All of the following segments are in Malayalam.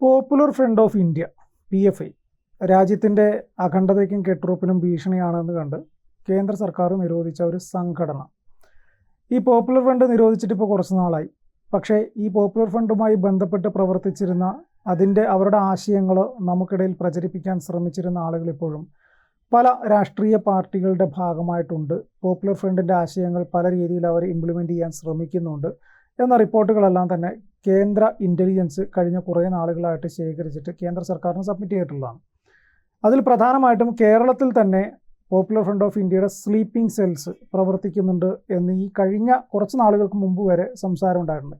Popular front of India P F I രാജ്യത്തിന്റെ അഖണ്ഡതയ്ക്കും കെട്ടുറപ്പിനും ഭീഷണിയാണെന്ന് കണ്ട് കേന്ദ്ര സർക്കാർ നിരോധിച്ച ഒരു സംഘടന. ഈ പോപ്പുലർ ഫ്രണ്ട് നിരോധിച്ചിട്ട് ഇപ്പോൾ കുറച്ച് നാളായി. പക്ഷേ ഈ പോപ്പുലർ ഫ്രണ്ടുമായി ബന്ധപ്പെട്ട് പ്രവർത്തിച്ചിരുന്ന അതിന്റെ അവരുടെ ആശയങ്ങൾ നമുക്കിടയിൽ പ്രചരിപ്പിക്കാൻ ശ്രമിച്ചിരുന്ന ആളുകൾ ഇപ്പോഴും പല രാഷ്ട്രീയ പാർട്ടികളുടെ ഭാഗമായിട്ടുണ്ട്. പോപ്പുലർ ഫ്രണ്ടിന്റെ ആശയങ്ങൾ പല രീതിയിൽ അവർ ഇംപ്ലിമെന്റ് ചെയ്യാൻ ശ്രമിക്കുന്നുണ്ട്. എന്ന റിപ്പോർട്ടുകളെല്ലാം തന്നെ കേന്ദ്ര ഇന്റലിജൻസ് കഴിഞ്ഞ കുറേ നാളുകളായിട്ട് ശേഖരിച്ചിട്ട് കേന്ദ്ര സർക്കാരിന് സബ്മിറ്റ് ചെയ്തിട്ടുള്ളതാണ്. അതിൽ പ്രധാനമായിട്ടും കേരളത്തിൽ തന്നെ പോപ്പുലർ ഫ്രണ്ട് ഓഫ് ഇന്ത്യയുടെ സ്ലീപ്പിംഗ് സെൽസ് പ്രവർത്തിക്കുന്നുണ്ട് എന്ന് ഈ കഴിഞ്ഞ കുറച്ച് നാളുകൾക്ക് മുമ്പ് വരെ സംസാരം ഉണ്ടായിട്ടുണ്ട്.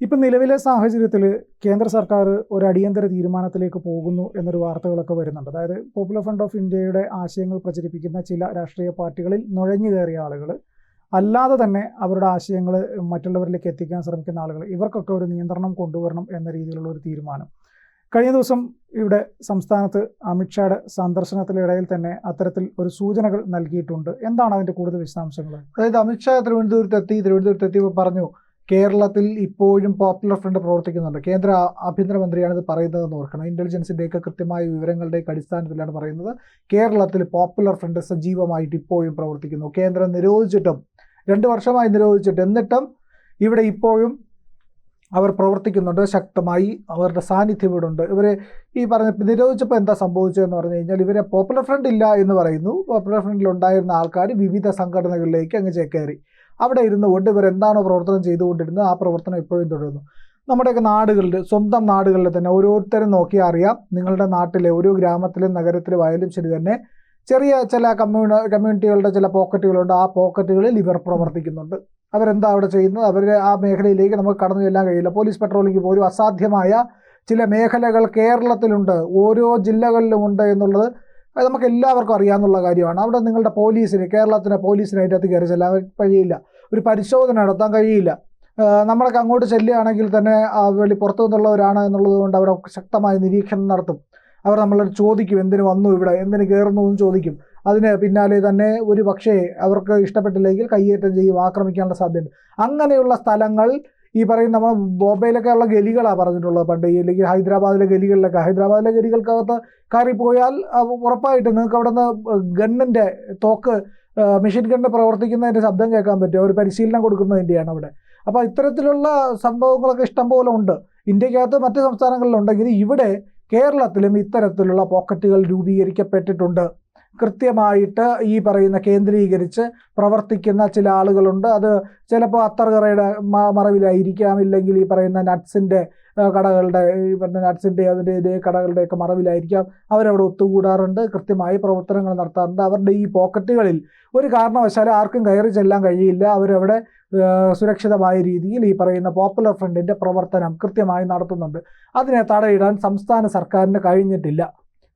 ഇപ്പം നിലവിലെ സാഹചര്യത്തിൽ കേന്ദ്ര സർക്കാർ ഒരു അടിയന്തര തീരുമാനത്തിലേക്ക് പോകുന്നു എന്നൊരു വാർത്തകളൊക്കെ വരുന്നുണ്ട്. അതായത് പോപ്പുലർ ഫ്രണ്ട് ഓഫ് ഇന്ത്യയുടെ ആശയങ്ങൾ പ്രചരിപ്പിക്കുന്ന ചില രാഷ്ട്രീയ പാർട്ടികളിൽ നുഴഞ്ഞു കയറിയ ആളുകൾ അല്ലാതെ തന്നെ അവരുടെ ആശയങ്ങൾ മറ്റുള്ളവരിലേക്ക് എത്തിക്കാൻ ശ്രമിക്കുന്ന ആളുകൾ ഇവർക്കൊക്കെ ഒരു നിയന്ത്രണം കൊണ്ടുവരണം എന്ന രീതിയിലുള്ള ഒരു തീരുമാനം. കഴിഞ്ഞ ദിവസം ഇവിടെ സംസ്ഥാനത്ത് അമിത്ഷായുടെ സന്ദർശനത്തിനിടയിൽ തന്നെ അത്തരത്തിൽ ഒരു സൂചനകൾ നൽകിയിട്ടുണ്ട്. എന്താണ് അതിന്റെ കൂടുതൽ വിശദാംശങ്ങൾ അതായത് അമിത്ഷാ തിരുവനന്തപുരത്ത് എത്തി തിരുവനന്തപുരത്ത് എത്തിയപ്പോൾ പറഞ്ഞു കേരളത്തിൽ ഇപ്പോഴും പോപ്പുലർ ഫ്രണ്ട് പ്രവർത്തിക്കുന്നുണ്ട്. കേന്ദ്ര ആഭ്യന്തരമന്ത്രിയാണ് ഇത് പറയുന്നതെന്ന് ഓർക്കണം. ഇന്റലിജൻസിന്റെയൊക്കെ കൃത്യമായ വിവരങ്ങളുടെയൊക്കെ അടിസ്ഥാനത്തിലാണ് പറയുന്നത്. കേരളത്തിൽ പോപ്പുലർ ഫ്രണ്ട് സജീവമായിട്ട് ഇപ്പോഴും പ്രവർത്തിക്കുന്നു. കേന്ദ്രം നിരോധിച്ചിട്ടും രണ്ട് വർഷമായി നിരോധിച്ചിട്ട്. എന്നിട്ടും ഇവിടെ ഇപ്പോഴും അവർ പ്രവർത്തിക്കുന്നുണ്ട്. ശക്തമായി അവരുടെ സാന്നിധ്യം ഇവിടെ ഉണ്ട്. ഇവരെ ഈ പറഞ്ഞ നിരോധിച്ചപ്പോൾ എന്താ സംഭവിച്ചതെന്ന് പറഞ്ഞു കഴിഞ്ഞാൽ ഇവരെ പോപ്പുലർ ഫ്രണ്ട് ഇല്ല എന്ന് പറയുന്നു. പോപ്പുലർ ഫ്രണ്ടിൽ ഉണ്ടായിരുന്ന ആൾക്കാർ വിവിധ സംഘടനകളിലേക്ക് അങ്ങ് ചേക്കേറി. അവിടെ ഇരുന്നു കൊണ്ട് ഇവർ എന്താണോ പ്രവർത്തനം ചെയ്തുകൊണ്ടിരുന്നത് ആ പ്രവർത്തനം ഇപ്പോഴും തുടരുന്നു. നമ്മുടെയൊക്കെ നാടുകളിൽ സ്വന്തം നാടുകളിൽ തന്നെ ഓരോരുത്തരും നോക്കിയാൽ അറിയാം. നിങ്ങളുടെ നാട്ടിലെ ഓരോ ഗ്രാമത്തിലും നഗരത്തിലും ആയാലും ശരി തന്നെ ചെറിയ ചില കമ്മ്യൂണ കമ്മ്യൂണിറ്റികളുടെ ചില പോക്കറ്റുകളുണ്ട്. ആ പോക്കറ്റുകളിൽ ഇവർ പ്രവർത്തിക്കുന്നുണ്ട്. അവരെന്താ അവിടെ ചെയ്യുന്നത്? അവർ ആ മേഖലയിലേക്ക് നമുക്ക് കടന്നു ചെല്ലാൻ കഴിയില്ല. പോലീസ് പെട്രോളിംഗ് പോലും അസാധ്യമായ ചില മേഖലകൾ കേരളത്തിലുണ്ട്. ഓരോ ജില്ലകളിലും ഉണ്ട് എന്നുള്ളത് നമുക്ക് എല്ലാവർക്കും അറിയാമെന്നുള്ള കാര്യമാണ്. അവിടെ നിങ്ങളുടെ പോലീസിന് കേരളത്തിലെ പോലീസിന് അതിന്റെ അകത്ത് കയറി ചെല്ലാൻ കഴിയില്ല. ഒരു പരിശോധന നടത്താൻ കഴിയില്ല. നമ്മളൊക്കെ അങ്ങോട്ട് ചെല്ലുകയാണെങ്കിൽ തന്നെ വെളി പുറത്തു നിന്നുള്ളവരാണ് എന്നുള്ളത് കൊണ്ട് അവിടെ ശക്തമായ നിരീക്ഷണം നടത്തും. അവർ നമ്മളോട് ചോദിക്കും എന്തിനു വന്നു ഇവിടെ? എന്തിനു കയറുന്നു എന്ന് ചോദിക്കും. അതിന് പിന്നാലെ തന്നെ ഒരു പക്ഷേ അവർക്ക് ഇഷ്ടപ്പെട്ടില്ലെങ്കിൽ കയ്യേറ്റം ചെയ്യും ആക്രമിക്കാനുള്ള സാധ്യതയുണ്ട്. അങ്ങനെയുള്ള സ്ഥലങ്ങൾ ഈ പറയുന്ന നമ്മൾ ബോംബെയിലൊക്കെ ഉള്ള ഗലികളാണ് പറഞ്ഞിട്ടുള്ളത് പണ്ട്. അല്ലെങ്കിൽ ഹൈദരാബാദിലെ ഗലികളിലൊക്കെ. ഹൈദരാബാദിലെ ഗലികൾക്കകത്ത് കയറിപ്പോയാൽ ഉറപ്പായിട്ട് നിങ്ങൾക്ക് അവിടെ നിന്ന് ഗണ്ണിന്റെ തോക്ക് മെഷീൻ ഗണ്ണ് പ്രവർത്തിക്കുന്നതിന്റെ ശബ്ദം കേൾക്കാൻ പറ്റും. ഒരു പരിശീലനം കൊടുക്കുന്നതിന്റെയാണ് അവിടെ. അപ്പോൾ ഇത്തരത്തിലുള്ള സംഭവങ്ങളൊക്കെ ഇഷ്ടംപോലെ ഉണ്ട്. ഇന്ത്യക്കകത്ത് മറ്റ് സംസ്ഥാനങ്ങളിലുണ്ടെങ്കിൽ ഇവിടെ കേരളത്തിലും ഇത്തരത്തിലുള്ള പോക്കറ്റുകൾ രൂപീകരിക്കപ്പെട്ടിട്ടുണ്ട്. കൃത്യമായിട്ട് ഈ പറയുന്ന കേന്ദ്രീകരിച്ച് പ്രവർത്തിക്കുന്ന ചില ആളുകളുണ്ട്. അത് ചിലപ്പോൾ അത്തർകറയുടെ മറവിലായിരിക്കാം. ഇല്ലെങ്കിൽ ഈ പറയുന്ന നട്ട്സിന്റെ കടകളുടെ ഈ പറഞ്ഞ നട്ട്സിന്റെ അതിന്റെ ഇതേ കടകളുടെയൊക്കെ മറവിലായിരിക്കാം. അവരവിടെ ഒത്തുകൂടാറുണ്ട് കൃത്യമായി പ്രവർത്തനങ്ങൾ നടത്താറുണ്ട്. അവരുടെ ഈ പോക്കറ്റുകളിൽ ഒരു കാരണവശാലും ആർക്കും കയറി ചെല്ലാൻ കഴിയില്ല. അവരവിടെ സുരക്ഷിതമായ രീതിയിൽ ഈ പറയുന്ന പോപ്പുലർ ഫ്രണ്ടിന്റെ പ്രവർത്തനം കൃത്യമായി നടത്തുന്നുണ്ട്. അതിനെ തടയിടാൻ സംസ്ഥാന സർക്കാരിന് കഴിഞ്ഞിട്ടില്ല.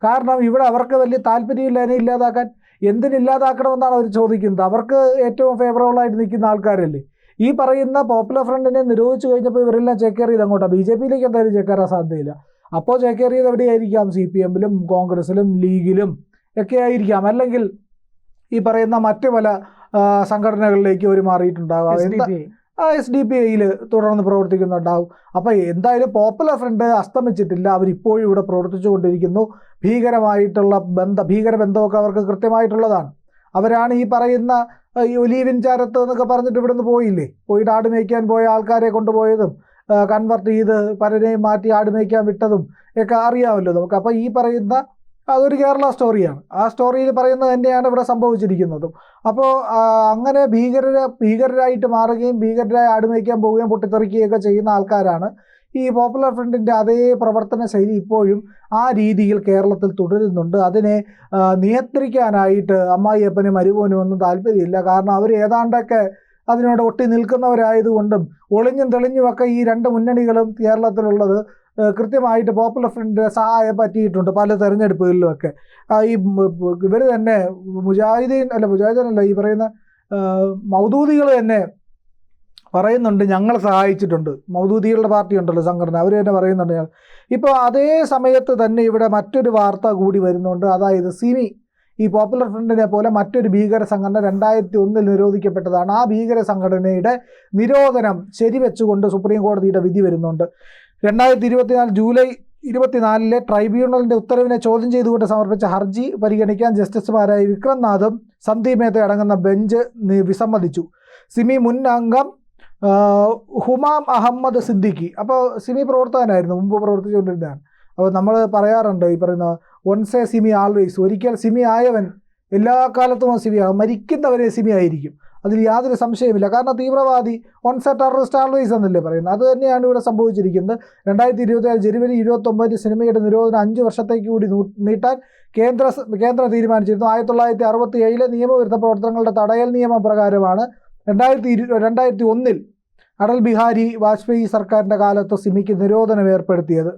കാരണം ഇവിടെ അവർക്ക് വലിയ താല്പര്യമില്ല അതിനെ ഇല്ലാതാക്കാൻ. എന്തിനില്ലാതാക്കണമെന്നാണ് അവർ ചോദിക്കുന്നത്. അവർക്ക് ഏറ്റവും ഫേവറബിൾ ആയിട്ട് നിൽക്കുന്ന ആൾക്കാരല്ലേ? ഈ പറയുന്ന പോപ്പുലർ ഫ്രണ്ടിനെ നിരോധിച്ചു കഴിഞ്ഞപ്പോൾ ഇവരെല്ലാം ചേക്കേറിയത് അങ്ങോട്ടാ ബി ജെ പിയിലേക്ക് എന്തായാലും ചേക്കേറാൻ സാധ്യതയില്ല. അപ്പോൾ ചേക്കേറിയത് എവിടെയായിരിക്കാം? സി പി എമ്മിലും കോൺഗ്രസിലും ലീഗിലും ഒക്കെ ആയിരിക്കാം. അല്ലെങ്കിൽ ഈ പറയുന്ന മറ്റു പല സംഘടനകളിലേക്ക് അവർ മാറിയിട്ടുണ്ടാകാം. എന്താ എസ് ഡി പി ഐയിൽ തുടർന്ന് പ്രവർത്തിക്കുന്നുണ്ടാവും. അപ്പോൾ എന്തായാലും പോപ്പുലർ ഫ്രണ്ട് അസ്തമിച്ചിട്ടില്ല. അവരിപ്പോഴും ഇവിടെ പ്രവർത്തിച്ചു കൊണ്ടിരിക്കുന്നു ഭീകരമായിട്ടുള്ള ബന്ധ ഭീകര ബന്ധമൊക്കെ അവർക്ക് കൃത്യമായിട്ടുള്ളതാണ്. അവരാണ് ഈ പറയുന്ന ഈ ഒലീവിൻ ചാരത്ത് എന്നൊക്കെ പറഞ്ഞിട്ട് ഇവിടുന്ന് പോയില്ലേ? പോയിട്ട് ആട് മേയ്ക്കാൻ പോയ ആൾക്കാരെ കൊണ്ടുപോയതും കൺവെർട്ട് ചെയ്ത് പലരെയും മാറ്റി ആട് മേയ്ക്കാൻ വിട്ടതും ഒക്കെ അറിയാമല്ലോ നമുക്ക്. അപ്പോൾ ഈ പറയുന്ന അതൊരു കേരള സ്റ്റോറിയാണ് ആ സ്റ്റോറിയിൽ പറയുന്നത് തന്നെയാണ് ഇവിടെ സംഭവിച്ചിരിക്കുന്നതും. അപ്പോൾ അങ്ങനെ ഭീകരര ഭീകരരായിട്ട് മാറുകയും ഭീകരരായി ആടുമയ്ക്കാൻ പോവുകയും പൊട്ടിത്തെറിക്കുകയൊക്കെ ചെയ്യുന്ന ആൾക്കാരാണ് ഈ പോപ്പുലർ ഫ്രണ്ടിന്റെ അതേ പ്രവർത്തന ശൈലി ഇപ്പോഴും ആ രീതിയിൽ കേരളത്തിൽ തുടരുന്നുണ്ട്. അതിനെ നിയന്ത്രിക്കാനായിട്ട് അമ്മായിയപ്പനും അരുവനും ഒന്നും താല്പര്യമില്ല. കാരണം അവർ ഏതാണ്ടൊക്കെ അതിനോട് ഒട്ടി നിൽക്കുന്നവരായതുകൊണ്ടും ഒളിഞ്ഞും തെളിഞ്ഞുമൊക്കെ ഈ രണ്ട് മുന്നണികളും കേരളത്തിലുള്ളത് കൃത്യമായിട്ട് പോപ്പുലർ ഫ്രണ്ടിന്റെ സഹായം പറ്റിയിട്ടുണ്ട് പല തെരഞ്ഞെടുപ്പുകളിലുമൊക്കെ ഈ ഇവർ തന്നെ മുജാഹിദീൻ അല്ല മുജാഹിദീൻ അല്ല ഈ പറയുന്ന മൗദൂദികൾ തന്നെ പറയുന്നുണ്ട് ഞങ്ങൾ സഹായിച്ചിട്ടുണ്ട്. മൗദൂദികളുടെ പാർട്ടി ഉണ്ടല്ലോ സംഘടന അവർ തന്നെ പറയുന്നുണ്ട് ഞങ്ങൾ. ഇപ്പോൾ അതേ സമയത്ത് തന്നെ ഇവിടെ മറ്റൊരു വാർത്ത കൂടി വരുന്നുണ്ട്. അതായത് സിമി ഈ പോപ്പുലർ ഫ്രണ്ടിനെ പോലെ മറ്റൊരു ഭീകര സംഘടന രണ്ടായിരത്തി ഒന്നിൽ നിരോധിക്കപ്പെട്ടതാണ്. ആ ഭീകര സംഘടനയുടെ നിരോധനം ശരിവെച്ചുകൊണ്ട് സുപ്രീം കോടതിയുടെ വിധി വരുന്നുണ്ട്. രണ്ടായിരത്തി ഇരുപത്തിനാല് ജൂലൈ ഇരുപത്തിനാലിലെ ട്രൈബ്യൂണലിന്റെ ഉത്തരവിനെ ചോദ്യം ചെയ്തുകൊണ്ട് സമർപ്പിച്ച ഹർജി പരിഗണിക്കാൻ ജസ്റ്റിസുമാരായ വിക്രംനാഥും സന്ദീപ് മേത്ത അടങ്ങുന്ന ബെഞ്ച് വിസമ്മതിച്ചു. സിമി മുൻ അംഗം ഹുമാം അഹമ്മദ് സിദ്ദിഖി. അപ്പോൾ സിമി പ്രവർത്തകനായിരുന്നു മുമ്പ് പ്രവർത്തിച്ചുകൊണ്ടിരുന്നതാണ് അപ്പോൾ നമ്മൾ പറയാറുണ്ട് ഈ പറയുന്ന വൺസ് എ സിമി ആൾവേസ് ഒരിക്കൽ സിമി ആയവൻ എല്ലാ കാലത്തും സിമി ആകും മരിക്കുന്നവരെ സിമി ആയിരിക്കും. അതിൽ യാതൊരു സംശയമില്ല കാരണം തീവ്രവാദി വൺസ് എ ടെററിസ്റ്റ് ആൾവേസ് എന്നല്ലേ പറയുന്നത്. അത് തന്നെയാണ് ഇവിടെ സംഭവിച്ചിരിക്കുന്നത്. രണ്ടായിരത്തി ഇരുപത്തിയാറ് ജനുവരി ഇരുപത്തൊമ്പതിന് സിനിമയുടെ നിരോധനം അഞ്ച് വർഷത്തേക്ക് കൂടി നീട്ടാൻ കേന്ദ്ര കേന്ദ്രം തീരുമാനിച്ചിരുന്നു. ആയിരത്തി തൊള്ളായിരത്തി അറുപത്തി ഏഴിലെ നിയമവിരുദ്ധ പ്രവർത്തനങ്ങളുടെ തടയൽ നിയമപ്രകാരമാണ് രണ്ടായിരത്തി ഇരു രണ്ടായിരത്തി ഒന്നിൽ അടൽ ബിഹാരി വാജ്പേയി സർക്കാരിന്റെ കാലത്ത് സിമിക്ക് നിരോധനം ഏർപ്പെടുത്തിയത്.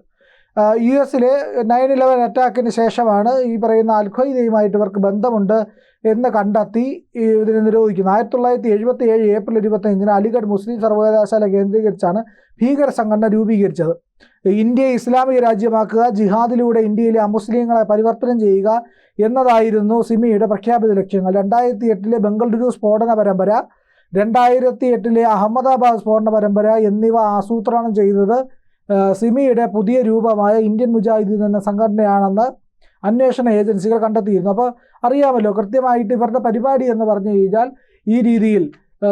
യു എസിലെ നയൻ ഇലവൻ അറ്റാക്കിന് ശേഷമാണ് ഈ പറയുന്ന അൽഖയ്ദയുമായിട്ട് ഇവർക്ക് ബന്ധമുണ്ട് എന്ന് കണ്ടെത്തി ഇതിനെ നിരോധിക്കുന്നത് ആയിരത്തി തൊള്ളായിരത്തി എഴുപത്തി ഏഴ് ഏപ്രിൽ ഇരുപത്തഞ്ചിന് അലിഗഡ് മുസ്ലിം സർവകലാശാല കേന്ദ്രീകരിച്ചാണ് ഭീകര സംഘടന രൂപീകരിച്ചത്. ഇന്ത്യയെ ഇസ്ലാമിക രാജ്യമാക്കുക ജിഹാദിലൂടെ ഇന്ത്യയിലെ അമുസ്ലിങ്ങളെ പരിവർത്തനം ചെയ്യുക എന്നതായിരുന്നു സിമിയുടെ പ്രഖ്യാപിത ലക്ഷ്യങ്ങൾ. രണ്ടായിരത്തി എട്ടിലെ ബംഗളൂരു സ്ഫോടന പരമ്പര രണ്ടായിരത്തി എട്ടിലെ അഹമ്മദാബാദ് സ്ഫോടന പരമ്പര എന്നിവ ആസൂത്രണം ചെയ്തത് സിമിയുടെ പുതിയ രൂപമായ ഇന്ത്യൻ മുജാഹിദീൻ എന്ന സംഘടനയാണെന്ന് അന്വേഷണ ഏജൻസികൾ കണ്ടെത്തിയിരുന്നു. അപ്പോൾ അറിയാമല്ലോ കൃത്യമായിട്ട് ഇവരുടെ പരിപാടി എന്ന് പറഞ്ഞു കഴിഞ്ഞാൽ ഈ രീതിയിൽ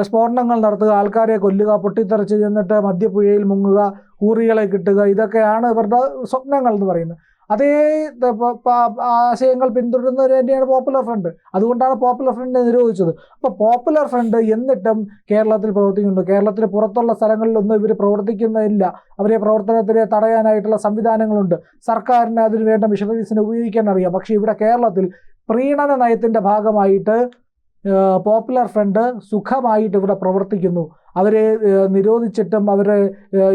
സ്ഫോടനങ്ങൾ നടത്തുക ആൾക്കാരെ കൊല്ലുക പൊട്ടിത്തെറിച്ച് ചെന്നിട്ട് മദ്യപ്പുഴയിൽ മുങ്ങുക ഊറികളെ കിട്ടുക ഇതൊക്കെയാണ് ഇവരുടെ സ്വപ്നങ്ങൾ എന്ന് പറയുന്നത്. അതേ ആശയങ്ങൾ പിന്തുടരുന്നവർ തന്നെയാണ് പോപ്പുലർ ഫ്രണ്ട് അതുകൊണ്ടാണ് പോപ്പുലർ ഫ്രണ്ട് നിരോധിച്ചത്. അപ്പോൾ പോപ്പുലർ ഫ്രണ്ട് എന്നിട്ടും കേരളത്തിൽ പ്രവർത്തിക്കുന്നുണ്ട്. കേരളത്തിന് പുറത്തുള്ള സ്ഥലങ്ങളിലൊന്നും ഇവർ പ്രവർത്തിക്കുന്നില്ല. അവരെ പ്രവർത്തനത്തിനെ തടയാനായിട്ടുള്ള സംവിധാനങ്ങളുണ്ട്. സർക്കാരിന് അതിന് വേണ്ട മിഷണറീസിനെ ഉപയോഗിക്കാൻ അറിയാം. പക്ഷേ ഇവിടെ കേരളത്തിൽ പ്രീണന നയത്തിന്റെ ഭാഗമായിട്ട് പോപ്പുലർ ഫ്രണ്ട് സുഖമായിട്ട് ഇവിടെ പ്രവർത്തിക്കുന്നു. അവരെ നിരോധിച്ചിട്ടും അവരെ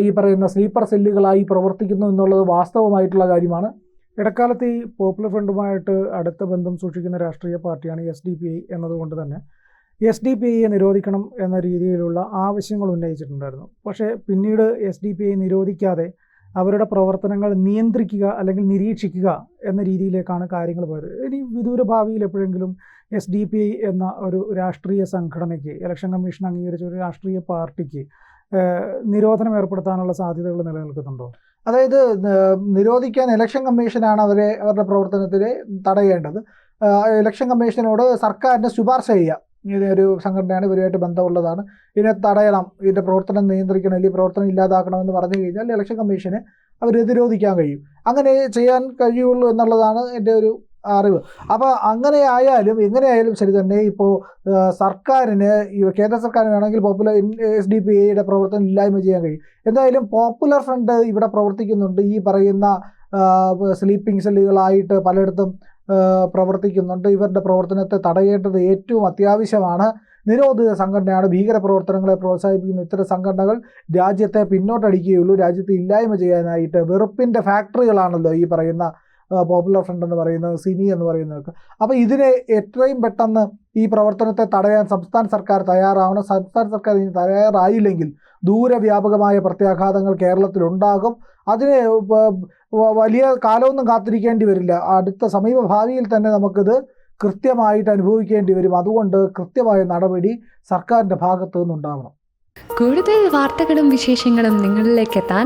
ഈ പറയുന്ന സ്ലീപ്പർ സെല്ലുകളായി പ്രവർത്തിക്കുന്നു എന്നുള്ളത് വാസ്തവമായിട്ടുള്ള കാര്യമാണ്. ഇടക്കാലത്ത് ഈ പോപ്പുലർ ഫ്രണ്ടുമായിട്ട് അടുത്ത ബന്ധം സൂക്ഷിക്കുന്ന രാഷ്ട്രീയ പാർട്ടിയാണ് എസ് ഡി പി ഐ എന്നതുകൊണ്ട് തന്നെ എസ് ഡി പി ഐയെ നിരോധിക്കണം എന്ന രീതിയിലുള്ള ആവശ്യങ്ങൾ ഉന്നയിച്ചിട്ടുണ്ടായിരുന്നു. പക്ഷേ പിന്നീട് എസ് ഡി പി ഐ നിരോധിക്കാതെ അവരുടെ പ്രവർത്തനങ്ങൾ നിയന്ത്രിക്കുക അല്ലെങ്കിൽ നിരീക്ഷിക്കുക എന്ന രീതിയിലേക്കാണ് കാര്യങ്ങൾ പോയത്. ഇനി വിദൂര ഭാവിയിൽ എപ്പോഴെങ്കിലും എസ് ഡി പി ഐ എന്ന ഒരു രാഷ്ട്രീയ സംഘടനയ്ക്ക് ഇലക്ഷൻ കമ്മീഷൻ അംഗീകരിച്ച ഒരു രാഷ്ട്രീയ പാർട്ടിക്ക് നിരോധനം ഏർപ്പെടുത്താനുള്ള സാധ്യതകൾ നിലനിൽക്കുന്നുണ്ടോ? അതായത് നിരോധിക്കാൻ ഇലക്ഷൻ കമ്മീഷനാണ് അവരെ അവരുടെ പ്രവർത്തനത്തിൽ തടയേണ്ടത്. ഇലക്ഷൻ കമ്മീഷനോട് സർക്കാരിന് ശുപാർശ ചെയ്യുക ഒരു സംഘടനയാണ് ഇവരുമായിട്ട് ബന്ധമുള്ളതാണ്. ഇതിനെ തടയണം. ഇതിന്റെ പ്രവർത്തനം നിയന്ത്രിക്കണം. അല്ലെങ്കിൽ പ്രവർത്തനം ഇല്ലാതാക്കണമെന്ന് പറഞ്ഞു കഴിഞ്ഞാൽ ഇലക്ഷൻ കമ്മീഷന് അവർ പ്രതിരോധിക്കാൻ കഴിയും. അങ്ങനെ ചെയ്യാൻ കഴിയുള്ളൂ എന്നുള്ളതാണ് എന്റെ ഒരു അറിവ്. അപ്പോൾ അങ്ങനെ ആയാലും എങ്ങനെയായാലും ശരി തന്നെ ഇപ്പോൾ സർക്കാരിന് കേന്ദ്ര സർക്കാരിന് വേണമെങ്കിൽ പോപ്പുലർ എസ് ഡി പി ഐയുടെ പ്രവർത്തനം ഇല്ലായ്മ ചെയ്യാൻ കഴിയും. എന്തായാലും പോപ്പുലർ ഫ്രണ്ട് ഇവിടെ പ്രവർത്തിക്കുന്നുണ്ട്. ഈ പറയുന്ന സ്ലീപ്പിംഗ് സെല്ലുകളായിട്ട് പലയിടത്തും പ്രവർത്തിക്കുന്നുണ്ട്. ഇവരുടെ പ്രവർത്തനത്തെ തടയേണ്ടത് ഏറ്റവും അത്യാവശ്യമാണ്. നിരോധിത സംഘടനയാണ്. ഭീകര പ്രവർത്തനങ്ങളെ പ്രോത്സാഹിപ്പിക്കുന്ന ഇത്തരം സംഘടനകൾ രാജ്യത്തെ പിന്നോട്ടടിക്കുകയുള്ളൂ. രാജ്യത്തെ ഇല്ലായ്മ ചെയ്യാനായിട്ട് വെറുപ്പിന്റെ ഫാക്ടറികളാണല്ലോ ഈ പറയുന്ന പോപ്പുലർ ഫ്രണ്ട് എന്ന് പറയുന്നത് സിനി എന്ന് പറയുന്നതൊക്കെ. അപ്പോൾ ഇതിനെ എത്രയും പെട്ടെന്ന് ഈ പ്രവർത്തനത്തെ തടയാൻ സംസ്ഥാന സർക്കാർ തയ്യാറാവണം. സംസ്ഥാന സർക്കാർ ഇതിന് തയ്യാറായില്ലെങ്കിൽ ദൂരവ്യാപകമായ പ്രത്യാഘാതങ്ങൾ കേരളത്തിലുണ്ടാകും. അതിന് വലിയ കാലമൊന്നും കാത്തിരിക്കേണ്ടി വരില്ല. അടുത്ത സമീപ ഭാവിയിൽ തന്നെ നമുക്കിത് കൃത്യമായിട്ട് അനുഭവിക്കേണ്ടി വരും. അതുകൊണ്ട് കൃത്യമായ നടപടി സർക്കാരിന്റെ ഭാഗത്തു നിന്നുണ്ടാവണം കൂടുതൽ വാർത്തകളും വിശേഷങ്ങളും നിങ്ങളിലേക്ക് എത്താൻ